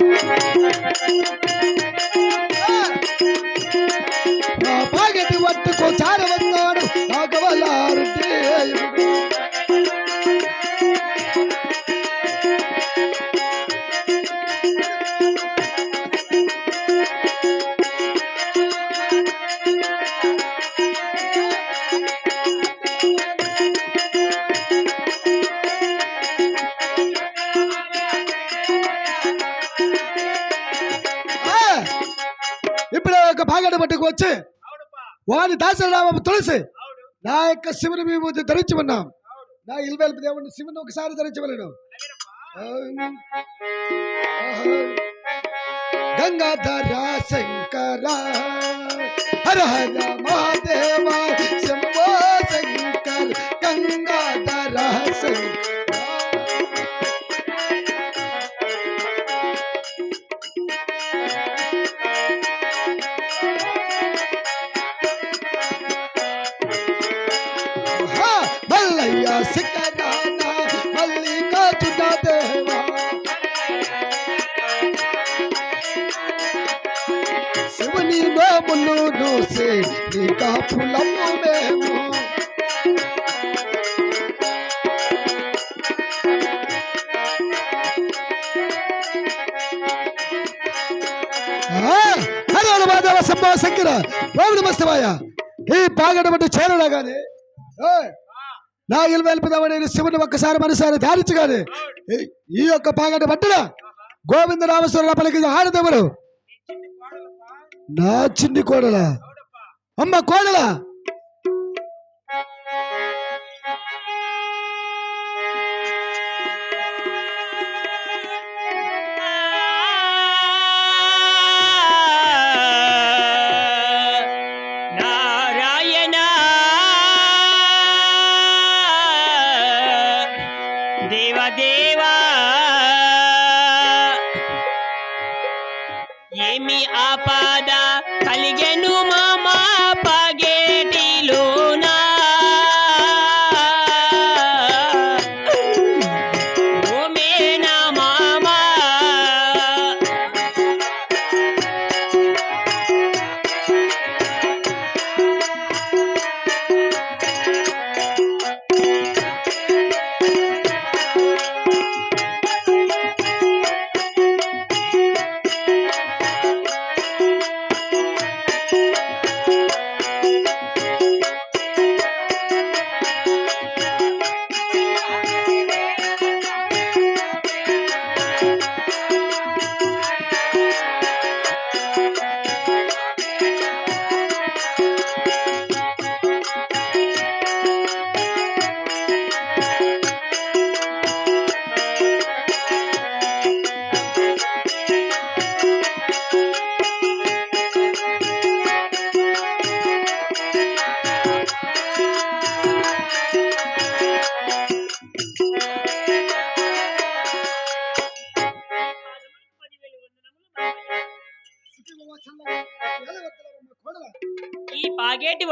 నా పట్టుకు వచ్చి వాని దాసరామ తులసి నా యొక్క శివుని విభూతి ధరించి ఉన్నాం నా ఇల్వెల్పి దేవుడిని శివుని ఒకసారి ధరించవలను. గంగాధర శంకర హర హర మహాదేవ శివుని నోములు నోసే నీ కాపులము మేము ఆ! మాధవ సంభవ శంకర ఓం నమస్తవాయ ఈ పాగడబట్టి చేరడాగానే ఏయ్! నా ఇల్లు వెలిపిదామని శివుని ఒక్కసారి మనసారి ధ్యానించగానే ఈ- యొక్క పాగడ బట్టల గోవింద రామస్వర పలికి ఆడదెవరు నా చిన్ని కోడల అమ్మ కోడల నారాయణ దేవదేవా ఏమి ఆపాద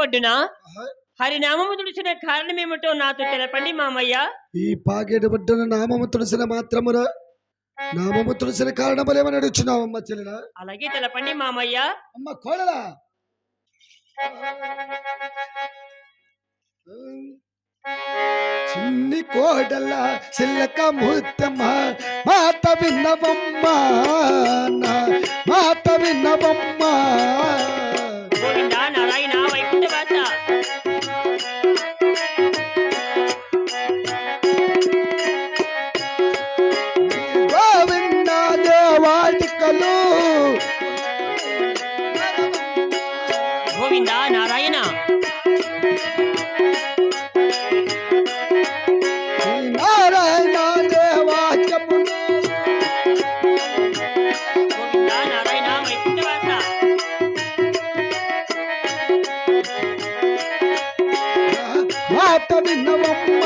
పాగేటి ఒడ్డున హరినామము తుడిచిన కారణమేమిటో నాతో తెలపండి మామయ్య. ఈ పాగేటి బట్టను నామము తులసిన మాత్రమున నామము తులసిన కారణములేమని అడుగుచున్నావు అమ్మ చెల్లెల. అలాగే తెలపండి మామయ్య. అమ్మ కోడల. చిన్ని కోడల సిల్లక ముత్తమ్మ మాత విన్నవమ్మ మాత విన్నవమ్మ. మాట విన్నవమ్మ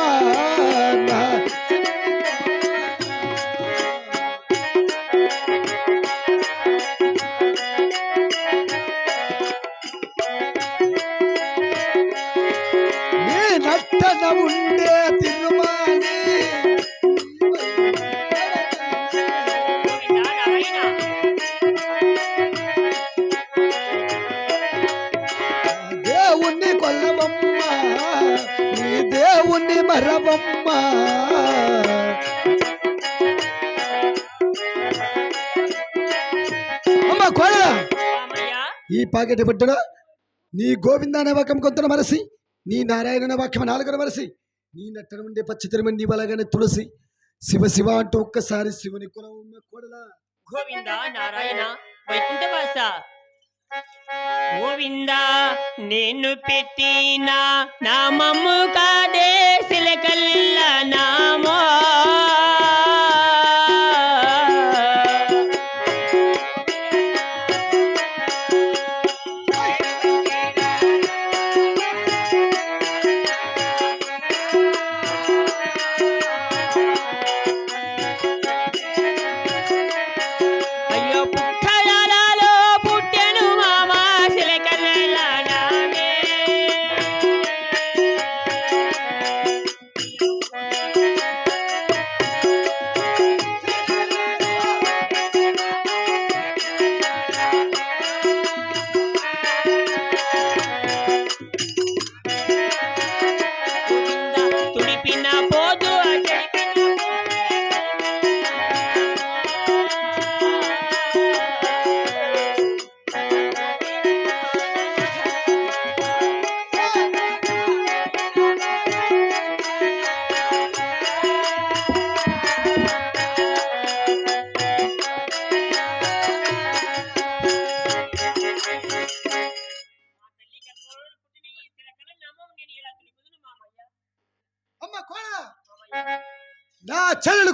ఉండే మరవమ్మ. అమ్మ మామయ్య ఈ పాకెట్ బిడ్డన నీ గోవింద అనే వాక్యం కొంతన మరసి నీ నారాయణ అనే వాక్యం నాలుగన మరసి నీ నట్టన ఉండే పచ్చితరమని నీ బలగానే తులసి. శివ శివ అంటూ ఒక్కసారి శివుని కులవమ్మ కోడలా. గోవింద నారాయణ వైకుంఠవాస. గోవింద నేను పెట్టిన నామము కాదే సిలకల్ల నామో.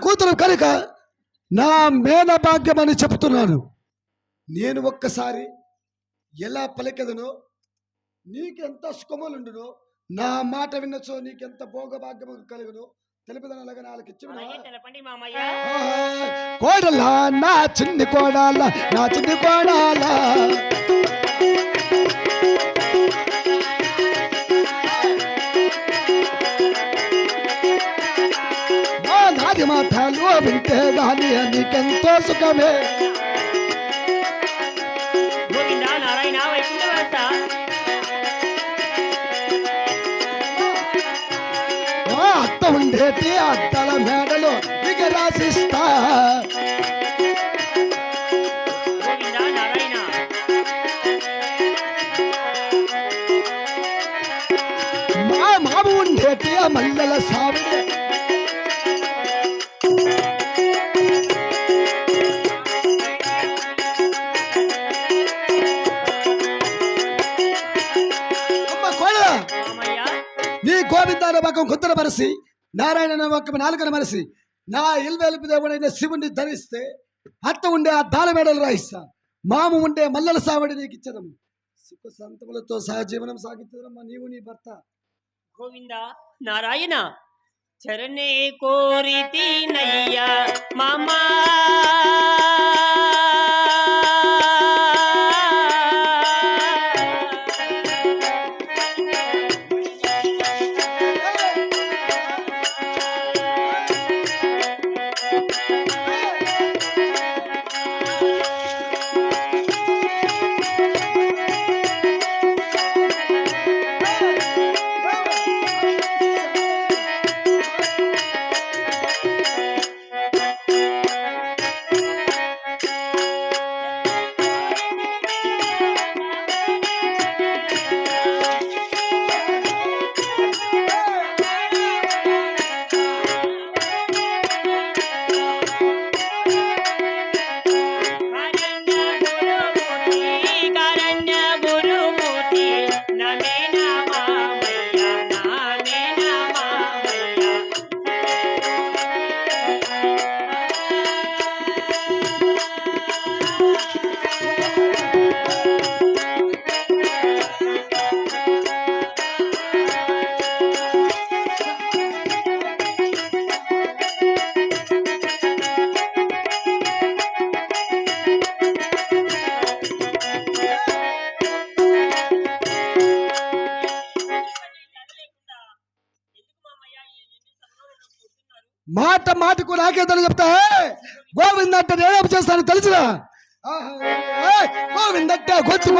కూతురు కనుక నా మేన భాగ్యం అని చెప్తున్నాను నేను ఒక్కసారి ఎలా పలికెదనో నీకెంత సుఖములుండునో నా మాట విన్నచో నీకెంత భోగభాగ్యము కలుగును కోడలా నా చిన్ని కోడాల నా చిన్ని కోడాల. మాటలు వింటే గాని నీకెంతో సుఖమే. అత్త ఉండేటి అత్తల మేడలో ఇక రాసిస్తా. మల్లెల గోవిందాన పక్కం కుంతన మరసి నారాయణ పక్కం నాలుగన మరసి నా ఇల్వెలుపు దేవుడైన శివుణ్ణి ధరిస్తే అత్త ఉండే ఆ దాన మేడలు రాయిస్తా. మామ ఉండే మల్లెల సావడి నీకు ఇచ్చదము. సుఖ సంతములతో సహజీవనం సాగించదమ్మా నీవు నీ భర్త. గోవింద నారాయణ చరణే కోరితి నయ్యా మామా. మాటకు నాకేదని చెప్తా గోవింద్ అంటే నేనేం చేస్తాను తెలుసురా? ఆహా, ఏయ్, గోవింద అంటే గొంతు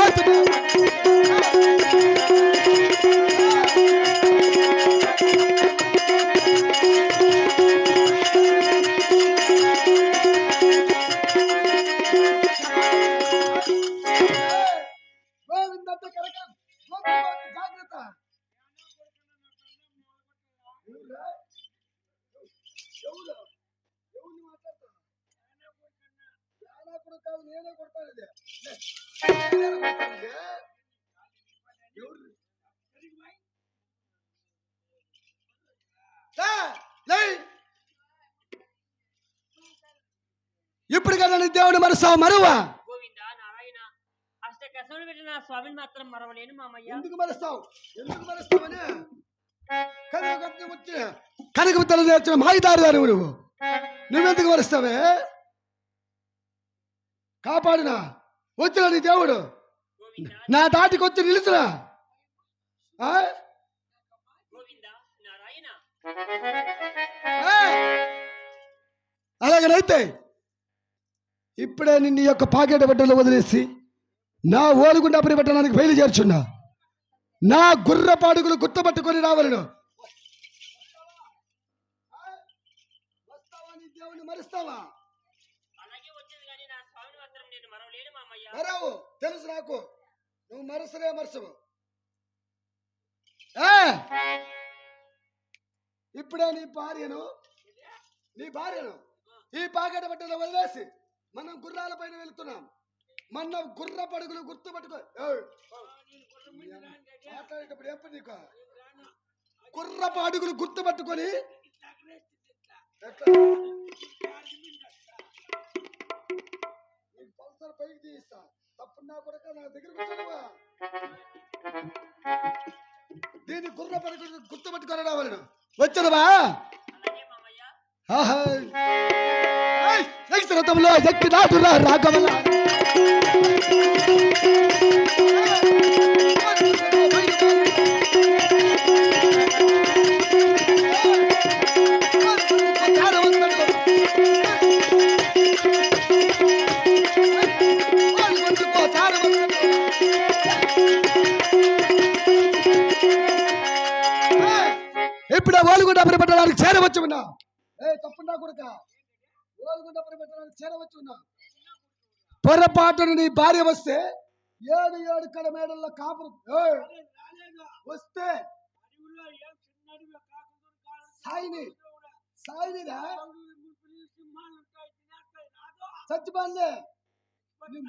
నానా కొడతాను. ఇప్పుడు కదా నీ దేవుడు మరుస్తావు? మరువా? గోవింద నారాయణ అష్ట కష్టం పెట్టిన స్వామిని మాత్రం మరవలేను మామయ్య. ఎందుకు మరుస్తావు? ఎందుకు మరుస్తావని? కనుక వచ్చి కనుక తల నేర్చిన మాయిదారుదారు నువ్వు. నువ్వెందుకు మరుస్తావే? కాపాడినా? వచ్చిన నీ దేవుడు. నా దాటికి వచ్చి నిలుచురా. అలాగనైతే ఇప్పుడే నిన్ను ఈ యొక్క పాకెట్ బిడ్డలు వదిలేసి నా ఓలుగుండా పరిపెట్టడానికి బయలుదేరుచున్నా నా గుర్ర పాడుగులు గుర్తుపట్టుకొని రావలను. నీ మరుస్తావా అలాగే వచ్చేది కానీ నా స్వామిని మాత్రం నేను మరవలేను తెలుసు నాకు. నువ్వు మరసరే మరసవు. ఇప్పుడే నీ భార్యను నీ భార్యను ఈ పాకెట బట్టలు వదిలేసి మనం గుర్రాల పైన వెళ్తున్నాం. మన గుర్ర పడుగులు గుర్తు పట్టుకో మాట్లాడేటప్పుడు ఎప్పుడు నీకు? గుర్రపు అడుగులు గుర్తు పట్టుకొని ఎట్లా? పైకి తీయిస్తా తప్పుడు నా కొడక నా దగ్గర వచ్చావా? దీన్ని గుర్ర పడుగులు గుర్తు రావాలను వచ్చావా? నెక్స్ట్ రథంలో శక్తి రాఘవల. ఇప్పుడే పరిపట్టడానికి చేరవచ్చు ఉన్నా. ఏ తప్పున్నా కొడుక. ఓలుగుండ పరిపట్టడానికి చేరవచ్చు ఉన్నా. పొరపాటును నీ భార్య వస్తే ఏడు ఏడు కడ మేడల్లో కాపురం. వస్తే సాయిని. సాయినిరా? చచ్చిపోయింది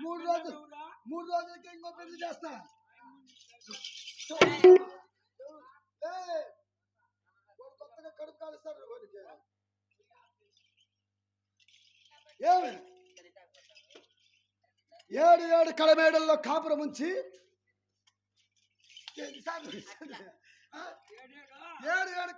మూడు రోజులు మూడు రోజులకి ఇంకో పెళ్ళి చేస్తా. ఏమి ఏడు ఏడు కళమేడల్లో కాపురం ఉంచి? ఏడు ఏడు